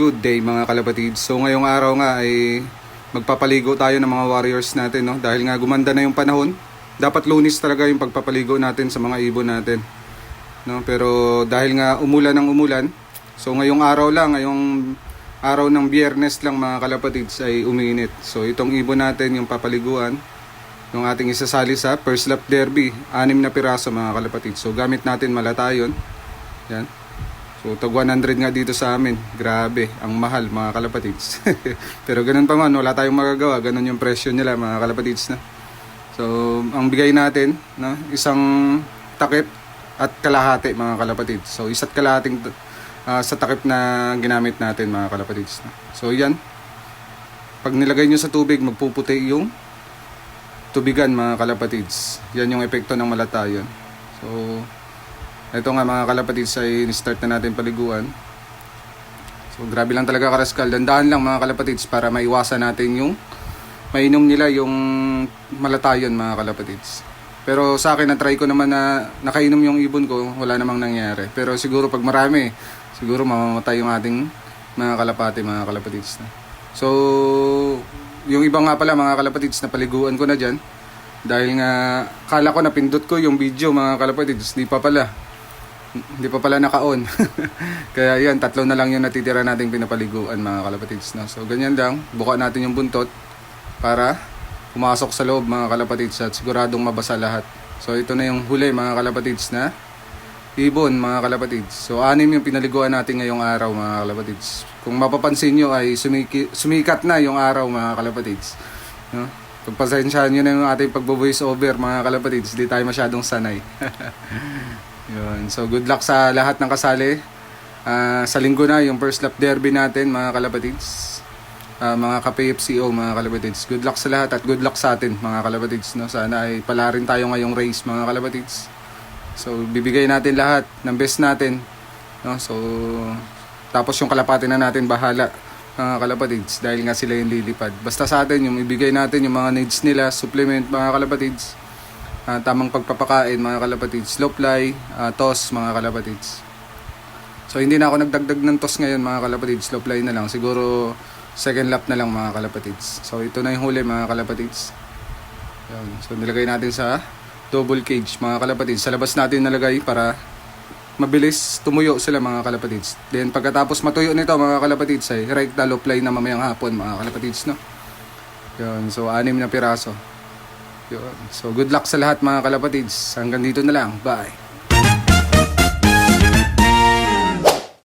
Good day mga kalapatids. So ngayong araw nga ay magpapaligo tayo ng mga warriors natin no dahil nga gumanda na yung panahon. Dapat lunis talaga yung pagpapaligo natin sa mga ibon natin. No, pero dahil nga umulan ng umulan, so ngayong araw lang, ngayong araw ng biyernes lang mga kalapatids ay uminit. So itong ibon natin yung papaliguan, yung ating isasali sa first lap derby, anim na piraso mga kalapatids. So gamit natin malatayon. Yan. So, tag 100 nga dito sa amin. Grabe, ang mahal mga kalapatids. Pero ganun pa man, wala tayong magagawa. Ganun yung presyo nila mga kalapatids na. So, ang bigay natin, no, isang takip at kalahati mga kalapatids. So, isa't kalahating ah, sa takip na ginamit natin mga kalapatids. No? So, yan. Pag nilagay nyo sa tubig, magpuputi yung tubigan mga kalapatids. Yan yung epekto ng malatayon. So, ito nga mga kalapatids ay start na natin paliguan. So grabe lang talaga karaskal. Dandaan lang mga kalapatids para maiwasan natin yung mainom nila yung malatayon mga kalapatids. Pero sa akin na-try ko naman na nakainom yung ibon ko, wala namang nangyari. Pero siguro pag marami, siguro mamamatay yung ating mga kalapati mga kalapatids. So yung iba nga pala mga kalapatids na paliguan ko na dyan. Dahil nga, kala ko napindot ko yung video mga kalapatids, di pa pala. Hindi pa pala naka-on. Kaya yan, tatlo na lang yung natitira nating pinapaliguan mga kalapatids. No? So ganyan lang, buka natin yung buntot para pumasok sa loob mga kalapatids at siguradong mabasa lahat. So ito na yung huli mga kalapatids na ibon mga kalapatids. So anim yung pinaliguan natin ngayong araw mga kalapatids. Kung mapapansin nyo ay sumiki, sumikat na yung araw mga kalapatids. No? Pagpasensyahan nyo na yung ating pagbo-voice over mga kalapatids. Hindi tayo masyadong sanay. Yun. So good luck sa lahat ng kasali. Ah, sa linggo na yung first lap derby natin mga kalapatids. Ah, mga ka-PFCO mga kalapatids. Good luck sa lahat at good luck sa atin mga kalapatids. No? Sana ay pala rin tayo ngayong race mga kalapatids. So bibigay natin lahat ng best natin. No? So tapos yung kalapati na natin bahala mga kalapatids dahil nga sila yung lilipad. Basta sa atin yung ibigay natin yung mga needs nila, supplement mga kalapatids. Ah, tamang pagpapakain mga kalapatids, slow fly, ah, toss mga kalapatids. So hindi na ako nagdagdag ng toss ngayon mga kalapatids, slow fly na lang. Siguro second lap na lang mga kalapatids. So ito na yung huli mga kalapatids. Yan. So nilagay natin sa double cage mga kalapatids. Sa labas natin nalagay para mabilis tumuyo sila mga kalapatids. Then pagkatapos matuyo nito mga kalapatids ay right na low fly na mamayang hapon mga kalapatids no. Yun. So anim na piraso. Yun. So good luck sa lahat mga kalapatids. Hanggang dito na lang. Bye.